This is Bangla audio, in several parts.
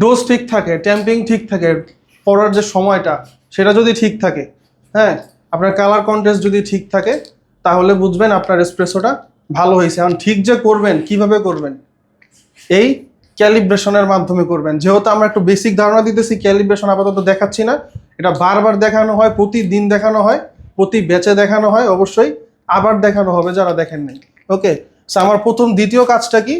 ডোজ ঠিক থাকে ট্যাম্পিং ঠিক থাকে, পড়ার যে সময়টা, সেটা যদি ঠিক থাকে হ্যাঁ? আপনার কালার কন্টেস্ট যদি ঠিক থাকে, তাহলে বুঝবেন আপনার এসপ্রেসোটা ভালো হয়েছে। এখন ঠিক যে করবেন, কীভাবে করবেন, এই ক্যালিব্রেশনের মাধ্যমে করবেন। যেহেতু আমরা একটু বেসিক ধারণা দিতেছি ক্যালিব্রেশন আপাতত দেখাচ্ছি না। এটা বারবার দেখানো হয়, প্রতিদিন দেখানো হয়, প্রতি ব্যাচে দেখানো হয়, অবশ্যই আবার দেখানো হবে যারা দেখেন নাই। ওকে আমার প্রথম দ্বিতীয় কাজটা কি?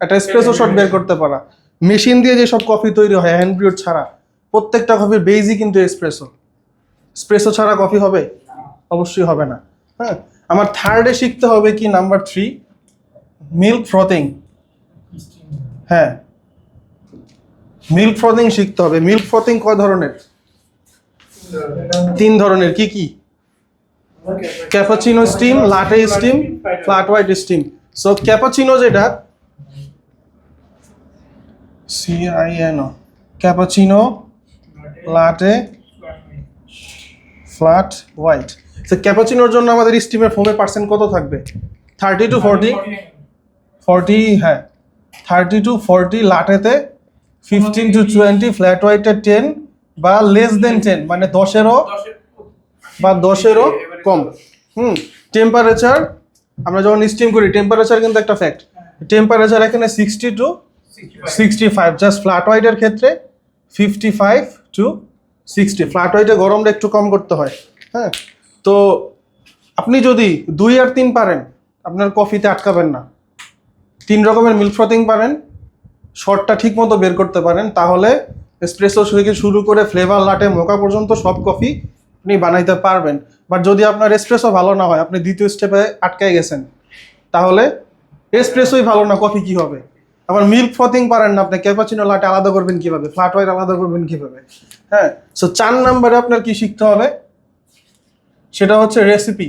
একটা এসপ্রেসো শট বের করতে পারা। মেশিন দিয়ে যেসব কফি তৈরি হয় হ্যান্ড ব্রিউড ছাড়া, প্রত্যেকটা কফির বেজই কিন্তু এসপ্রেসো এসপ্রেসো ছাড়া কফি হবে? অবশ্যই হবে না। হ্যাঁ আমার থার্ডে শিখতে হবে কি? নাম্বার থ্রি মিল্ক ফ্রথিং হ্যাঁ মিল্ক ফ্রথিং শিখতে হবে। মিল্ক ফ্রথিং ক ধরনের? তিন ধরনের, কি কি? Cappuccino steam latte steam flat white steam so cappuccino যেটা C I N O cappuccino latte flat white so ক্যাপাচিনোর জন্য আমাদের স্টিমের ফোমের পার্সেন্ট কত থাকবে? থার্টি টু ফোরটি ফর্টি হ্যাঁ। থার্টি টু ফর্টি লাটেতে ফিফটিন টু টোয়েন্টি ফ্ল্যাট হোয়াইটে টেন বা লেস দেন টেন মানে দশেরও বা দশেরও কম। হুম টেম্পারেচার আমরা যখন স্টিম করি টেম্পারেচার কিন্তু একটা ফ্যাক্ট টেম্পারেচার এখানে sixty to sixty five just flat হোয়াইটের ক্ষেত্রে fifty five to sixty flat হোয়াইটে গরমটা একটু কম করতে হয় হ্যাঁ? তো আপনি যদি দুই আর তিন পারেন, আপনার কফিতে আটকাবেন না। তিন রকমের মিল্ক ফ্রথিং পারেন, শর্টটা ঠিক মতো বের করতে পারেন, তাহলে এসপ্রেসো থেকে শুরু করে ফ্লেভার লাটে মোকা পর্যন্ত সব কফি আপনি বানাইতে পারবেন। বাট যদি আপনার এসপ্রেসো ভালো না হয়, আপনি দ্বিতীয় স্টেপে আটকায় গেছেন, তাহলে এসপ্রেসোই ভালো না, কফি কি হবে? আবার মিল্ক ফ্রথিং পারেন না আপনি ক্যাপাচিনো লাটে আলাদা করবেন কীভাবে? ফ্ল্যাট হোয়াইট আলাদা করবেন কীভাবে? হ্যাঁ? সো চার নাম্বারে আপনার কি শিখতে হবে? সেটা হচ্ছে রেসিপি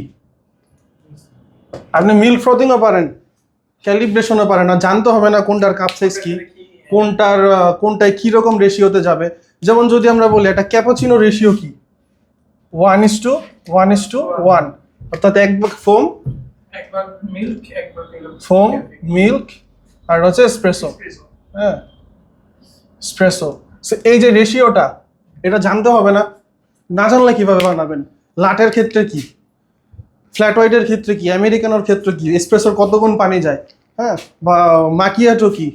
আপনি মিল্ক ফ্রথিংও পারেন ক্যালিব্রেশনও পারেন না জানতে হবে না কোনটার কাপ সাইজ কি কোনটার কোনটায় কীরকম রেশিওতে যাবে। যেমন যদি আমরা বলি একটা ক্যাপাচিনো রেশিও কি? One is to one is to one অর্থাৎ এক ফোম মিল্ক ফোম মিল্ক আর হচ্ছে স্প্রেসো হ্যাঁ। স্প্রেসো এই যে রেশিওটা এটা জানতে হবে না। না জানলে কীভাবে বানাবেন? লাটের ক্ষেত্রে কি? ফ্ল্যাট হোয়াইটের ক্ষেত্রে কি? আমেরিকানোর ক্ষেত্রে কি? এসপ্রেসোর কতক্ষণ পানি যায়? হ্যাঁ? বা মাকিয়াটো কি?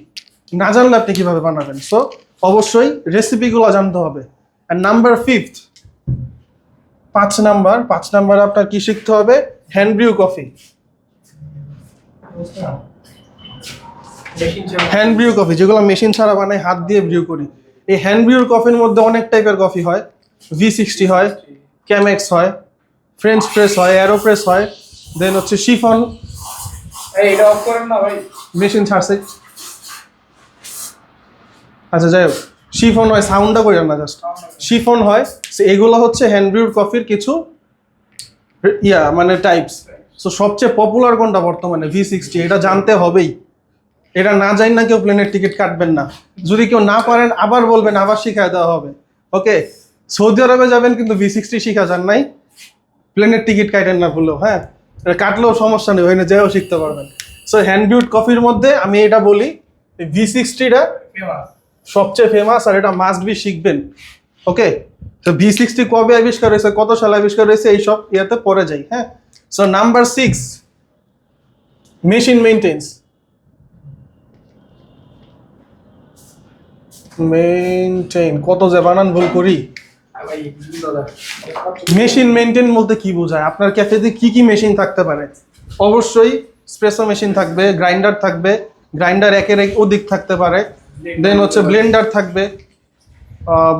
না জানলে আপনি কীভাবে বানাবেন? সো অবশ্যই রেসিপিগুলো জানতে হবে। আর নাম্বার ফিফথ পাঁচ নাম্বার পাঁচ নাম্বার আপনার কি শিখতে হবে? Hand brew coffee hand brew coffee যেগুলো মেশিন ছাড়া বানাই হাত দিয়ে ব্রিউ করি। এই হ্যান্ড ব্রিউর কফির মধ্যে অনেক টাইপের কফি হয়। ভি সিক্সটি হয় ক্যামেক্স হয় ফ্রেঞ্চ প্রেস হয় অ্যারো অ্যারোপ্রেস হয় দেন হচ্ছে শিফন মেশিন ছাড়ছে। আচ্ছা যাই হোক। শিফন হয় সাউন্ডটা করি না জাস্ট শিফন হয় এগুলো হচ্ছে হ্যান্ড ব্রিউর কফির কিছু ইয়া মানে টাইপস সো সবচেয়ে পপুলার কোনটা বর্তমানে? ভি সিক্সটি এটা জানতে হবেই। এটা না জানি না কেউ প্লেনের টিকিট কাটবেন না। যদি কেউ না পারেন আবার বলবেন আবার শিখায় দেওয়া হবে। ওকে সৌদি আরবে যাবেন কিন্তু ভি সিক্সটি শিখা যান নাই। প্লেনের টিকিট কাটেন না ভুলেও হ্যাঁ? এটা কাটলেও সমস্যা নেই ওখানে যেও শিখতে পারবেন। সো হ্যান্ড বিউট কফির মধ্যে আমি এটা বলি ভি সিক্সটিটা ফেমাস সবচেয়ে ফেমাস আর এটা মাস্ট বি শিখবেন। ওকে তো ভি সিক্সটি কবে আবিষ্কার হয়েছে কত সালে আবিষ্কার হয়েছে এইসব ইয়াতে পরে যাই হ্যাঁ? So number six machine maintenance maintain কত যে বানান ভুল করি। মেশিন মেনটেন বলতে কি বোঝায়? আপনার ক্যাফেতে কি কি মেশিন থাকতে পারে? অবশ্যই স্পেসো মেশিন থাকবে গ্রাইন্ডার থাকবে গ্রাইন্ডার একের এক অধিক থাকতে পারে। দেন হচ্ছে ব্লেন্ডার থাকবে।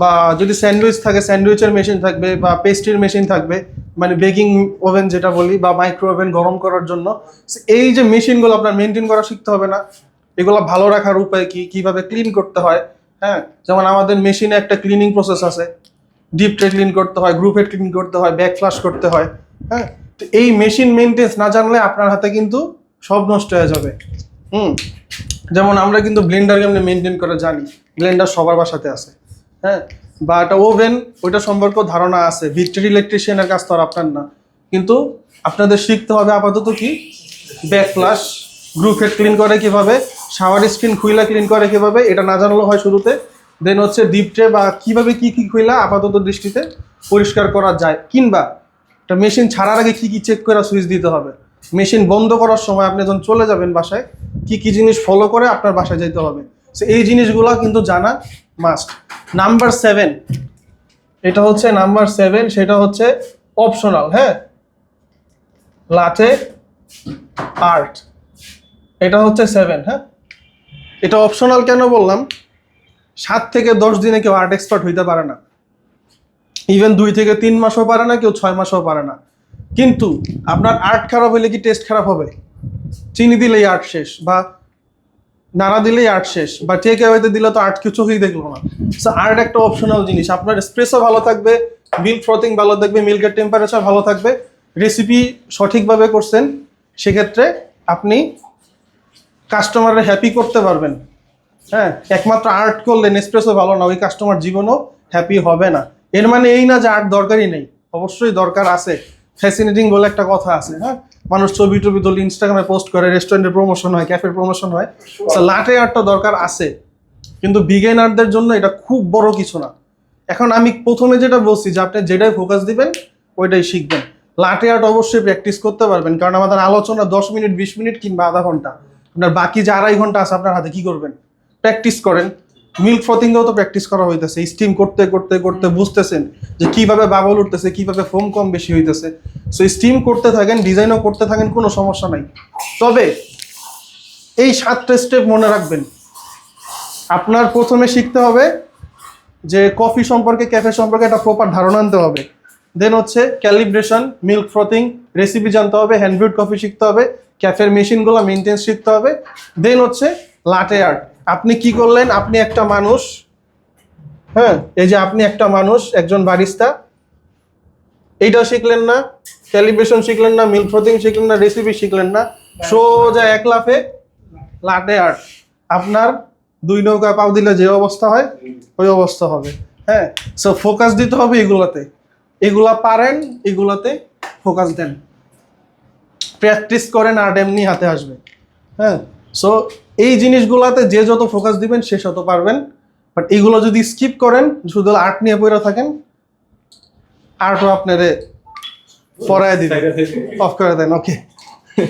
বা যদি স্যান্ডউইচ থাকে স্যান্ডউইচের মেশিন থাকবে বা পেস্ট্রির মেশিন থাকবে মানে বেকিং ওভেন যেটা বলি বা মাইক্রো ওভেন গরম করার জন্য, এই যে মেশিনগুলো আপনার মেনটেন করা শিখতে হবে না। এগুলো ভালো রাখার উপায় কি? কীভাবে ক্লিন করতে হয়? হ্যাঁ। যেমন আমাদের মেশিনে একটা ক্লিনিং প্রসেস আছে। ডিপ ট্রে ক্লিন করতে হয় গ্রুপে ক্লিন করতে হয় ব্যাক ফ্লাশ করতে হয় হ্যাঁ। তো এই মেশিন মেনটেন্স না জানলে আপনার হাতে কিন্তু সব নষ্ট হয়ে যাবে। হুম। যেমন আমরা কিন্তু ব্লেন্ডার কেমনি মেনটেন করে জানি ব্লেন্ডার সবার বাসাতে আছে হ্যাঁ। বা একটা ওভেন ওইটা সম্পর্কে ধারণা আছে ভিক্টরি ইলেকট্রিশিয়ানের কাজ তো আর আপনার না। কিন্তু আপনাদের শিখতে হবে আপাতত কি? Back flush group head clean করে কীভাবে শাওয়ার স্ক্রিন খুইলা ক্লিন করে কীভাবে, এটা না জানলেও হয় শুরুতে। দেন হচ্ছে ডিপ ট্রে বা কীভাবে কি কি খুইলা আপাতত দৃষ্টিতে পরিষ্কার করা যায়। কিংবা একটা মেশিন ছাড়ার আগে কি কি চেক করে সুইচ দিতে হবে। মেশিন বন্ধ করার সময় আপনি যখন চলে যাবেন বাসায়, কি কি জিনিস ফলো করে আপনার বাসায় যেতে হবে। সো এই জিনিসগুলো কিন্তু জানা মাস্ট নাম্বার সেভেন এটা হচ্ছে নাম্বার সেভেন সেটা হচ্ছে অপশনাল হ্যাঁ? লাটে আর্ট এটা হচ্ছে সেভেন হ্যাঁ? এটা অপশনাল কেন বললাম? সাত থেকে দশ দিনে কেউ আর্ট এক্সপার্ট হইতে পারে না। ইভেন দুই থেকে তিন মাসও পারে না, কেউ ছয় মাসও পারে না। কিন্তু আপনার আর্ট খারাপ হলে কি টেস্ট খারাপ হবে? চিনি দিলেই আর্ট শেষ বা নাড়া দিলেই আর্ট শেষ বা টেক অ্যাওয়েতে দিলে তো আর্ট কেউ চোখেই দেখল না। সো আর্ট একটা অপশনাল জিনিস। আপনার স্প্রেসও ভালো থাকবে মিল্ক ফ্রথিং ভালো থাকবে মিল্কের টেম্পারেচার ভালো থাকবে। রেসিপি সঠিকভাবে করছেন, সেক্ষেত্রে আপনি কাস্টমারের হ্যাপি করতে পারবেন। হ্যাঁ একমাত্র আর্ট করলে নেসপ্রেসও ভালো না, ওই কাস্টমার জীবনও হ্যাপি হবে না। এর মানে এই না যে আর্ট দরকারই নেই, অবশ্যই দরকার আছে। ফ্যাসিনেটিং বলে একটা কথা আছে হ্যাঁ? মানুষ ছবি টবি তুলে ইনস্টাগ্রামে পোস্ট করে রেস্টুরেন্টের প্রমোশন হয় ক্যাফের প্রমোশন হয়। লাটে আর্টটা দরকার আছে। কিন্তু বিগেনারদের জন্য এটা খুব বড় কিছু না। এখন আমি প্রথমে যেটা বলছি, যে আপনি যেটাই ফোকাস দিবেন, ওইটাই শিখবেন। লাটে আর্ট অবশ্যই প্র্যাকটিস করতে পারবেন, কারণ আমাদের আলোচনা দশ মিনিট, বিশ মিনিট কিংবা আধা ঘণ্টা। আপনার বাকি যে আড়াই ঘণ্টা আছে আপনার হাতে কি করবেন? প্র্যাকটিস করেন। মিল্ক ফ্রথিংয়েও তো প্র্যাকটিস করা হইতেছে। স্টিম করতে করতে করতে বুঝতেছেন যে কীভাবে বাবল উঠতেছে কীভাবে ফোম কম বেশি হইতেছে। সো স্টিম করতে থাকেন ডিজাইনও করতে থাকেন কোনো সমস্যা নাই। তবে এই সাতটা স্টেপ মনে রাখবেন। আপনার প্রথমে শিখতে হবে যে কফি সম্পর্কে ক্যাফে সম্পর্কে একটা প্রপার ধারণা আনতে হবে। দেন হচ্ছে ক্যালিব্রেশন মিল্ক ফ্রথিং রেসিপি জানতে হবে হ্যান্ডব্রিড কফি শিখতে হবে ক্যাফের মেশিনগুলো মেনটেন্স শিখতে হবে। দেন হচ্ছে লাটে আর্ট আপনি কি করলেন? আপনি একটা মানুষ হ্যাঁ এই যে আপনি একটা মানুষ, একজন বারিস্তা এইটাও শিখলেন না ক্যালিব্রেশন শিখলেন না মিল্ক ফ্রথিং শিখলেন না রেসিপি শিখলেন না, সোজা এক লাফে লাটে আর্ট আপনার দুই নৌকা পাও দিলে যে অবস্থা হয়, ওই অবস্থা হবে। হ্যাঁ সো ফোকাস দিতে হবে এগুলাতে। এগুলা পারেন এগুলাতে ফোকাস দেন। প্র্যাকটিস করেন আর এমনি হাতে আসবে। হ্যাঁ? সো এই জিনিসগুলাতে যে যত ফোকাস দিবেন সে শত পারবেন। বাট এগুলো যদি স্কিপ করেন শুধু আর্ট নিয়ে পড়ে থাকেন আর্টও আপনারে পড়ায় দিবেন অফ করে দেন ওকে